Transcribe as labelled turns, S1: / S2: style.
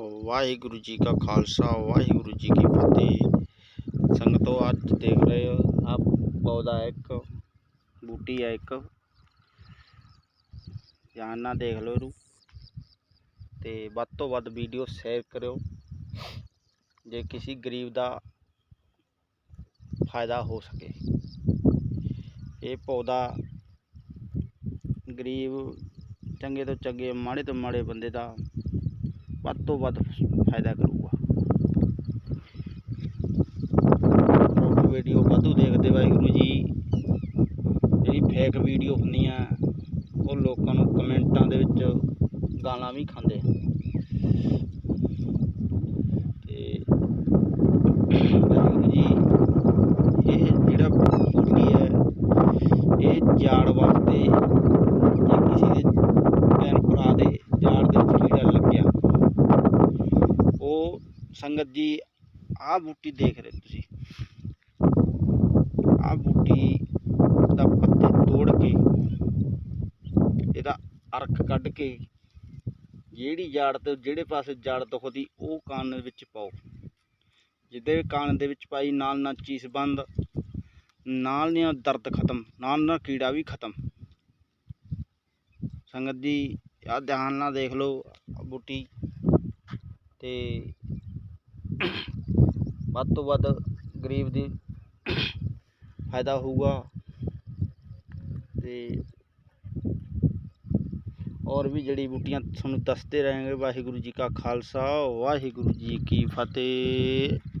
S1: ਵਾਹਿਗੁਰੂ ਜੀ ਕਾ ਖਾਲਸਾ, ਵਾਹਿਗੁਰੂ ਜੀ ਕੀ ਫਤਿਹ। ਸੰਗਤੋ ਅੱਜ ਦੇਖ ਰਹੇ ਹੋ, ਆਹ ਪੌਦਾ ਇੱਕ, ਬੂਟੀ ਹੈ ਇੱਕ। ਧਿਆਨ ਨਾਲ ਦੇਖ ਲਓ ਇਹਨੂੰ। ਤੇ ਵੱਧ ਤੋਂ ਵੱਧ ਵੀਡੀਓ ਸ਼ੇਅਰ ਕਰਿਓ। ਜੇ ਕਿਸੇ ਗਰੀਬ ਦਾ ਫਾਇਦਾ ਹੋ ਸਕੇ। ਇਹ ਪੌਦਾ ਗਰੀਬ ਚੰਗੇ ਤੋਂ ਚੰਗੇ, ਮਾੜੇ ਤੋਂ ਮਾੜੇ ਬੰਦੇ ਦਾ ਵੱਧ ਤੋਂ ਵੱਧ ਫਾਇਦਾ ਕਰੂਗਾ। ਵੀਡੀਓ ਵਾਧੂ ਦੇਖਦੇ ਵਾਹਿਗੁਰੂ ਜੀ। ਜਿਹੜੀ ਫੇਕ ਵੀਡੀਓ ਹੁੰਦੀਆਂ ਉਹ ਲੋਕਾਂ ਨੂੰ ਕਮੈਂਟਾਂ ਦੇ ਵਿੱਚ ਗਾਲਾਂ ਵੀ ਖਾਂਦੇ ਆ। ਤੇ ਵਾਹਿਗੁਰੂ ਜੀ, ਇਹ ਜਿਹੜਾ ਬੂਟੀ ਹੈ, ਇਹ ਜਾੜ ਵਾਸਤੇ ਜਾਂ ਕਿਸੇ ਦੇ ਭੈਣ ਭਰਾ ਦੇ ਜਾੜ ਦੇ ਵਿੱਚ ਕੀੜਾ ਲੱਗਿਆ ਉਹ ਸੰਗਤ ਜੀ, ਆਹ ਬੂਟੀ ਦੇਖ ਰਹੇ ਤੁਸੀਂ। ਆਹ ਬੂਟੀ ਦਾ ਪੱਤੇ ਤੋੜ ਕੇ, ਇਹਦਾ ਅਰਖ ਕੱਢ ਕੇ, ਜਿਹੜੀ ਜੜ ਤੇ, ਜਿਹੜੇ ਪਾਸੇ ਜੜ ਦੁਖਦੀ, ਉਹ ਕਾਨ ਦੇ ਵਿੱਚ ਪਾਓ। ਜਿਹਦੇ ਕਾਨ ਦੇ ਵਿੱਚ ਪਾਈ, ਨਾਲ ਨਾਲ ਚੀਸ ਬੰਦ, ਨਾਲ ਨਾਲ ਦਰਦ ਖਤਮ, ਨਾਲ ਨਾਲ ਕੀੜਾ ਵੀ ਖਤਮ। ਸੰਗਤ ਜੀ ਆ ਧਿਆਨ ਨਾਲ ਦੇਖ ਲਓ ਬੂਟੀ। ਤੇ ਵੱਧ ਤੋਂ ਵੱਧ ਗਰੀਬ ਦੀ ਫਾਇਦਾ ਹੋਊਗਾ। ਤੇ ਔਰ ਵੀ ਜੜੀ ਬੂਟੀਆਂ ਤੁਹਾਨੂੰ ਦੱਸਦੇ ਰਹਾਂਗੇ। ਵਾਹਿਗੁਰੂ ਜੀ ਕਾ ਖਾਲਸਾ, ਵਾਹਿਗੁਰੂ ਜੀ ਕੀ ਫਤਿਹ।